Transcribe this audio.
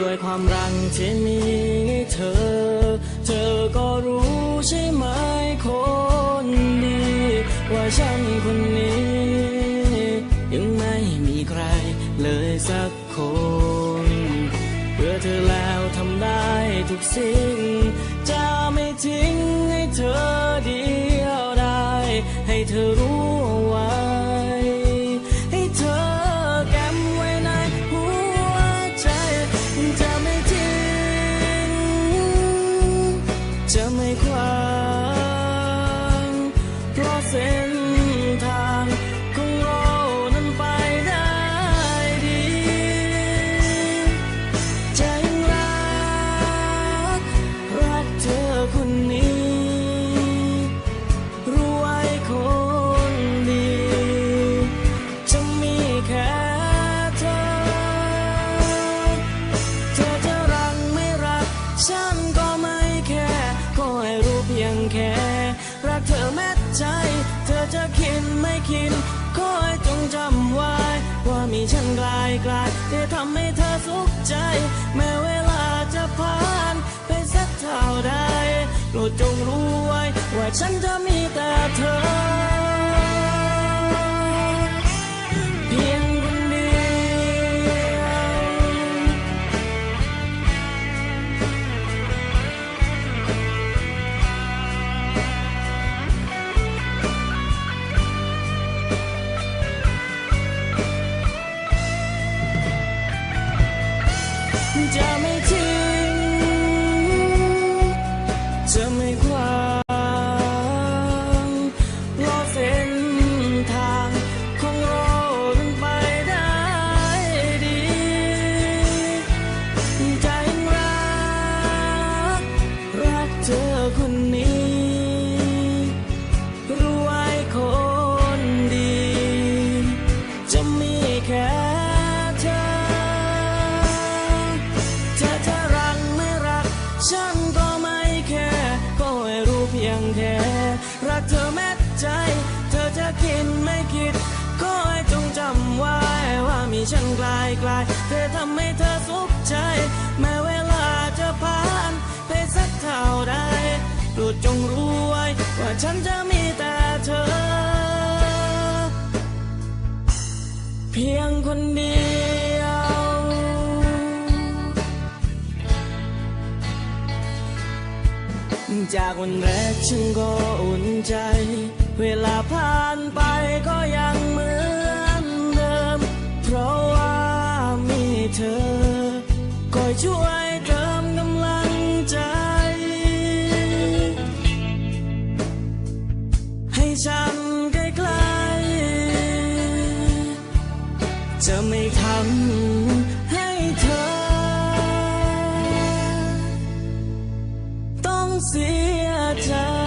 ด้วยความรักที่มีให้เธอ เธอก็รู้ใช่ไหมคนดี ว่าฉันคนนี้ ยังไม่มีใครเลยสักคน เพื่อเธอแล้วทำได้ทุกสิ่ง ไกลายกลายที่ทำให้เธอสุขใจ แม้เวลาจะผ่านไปสักเท่าใดโปรดจงรู้ไว้ว่าฉันจะมี จะ ฉันกลายกลาย เธอทำให้เธอสุขใจ แม้เวลาจะผ่านไปสักเท่าใดโปรดจงรู้ไว้ว่าฉันจะมีแต่เธอ เพียงคนเดียวจากวันแรกฉันก็อุ่นใจ เวลาผ่านไปก็ยังเหมือน เธอคอยช่วยเติมกำลังใจ ให้ฉันใกล้ๆจะไม่ทำให้เธอ ต้องเสียใจ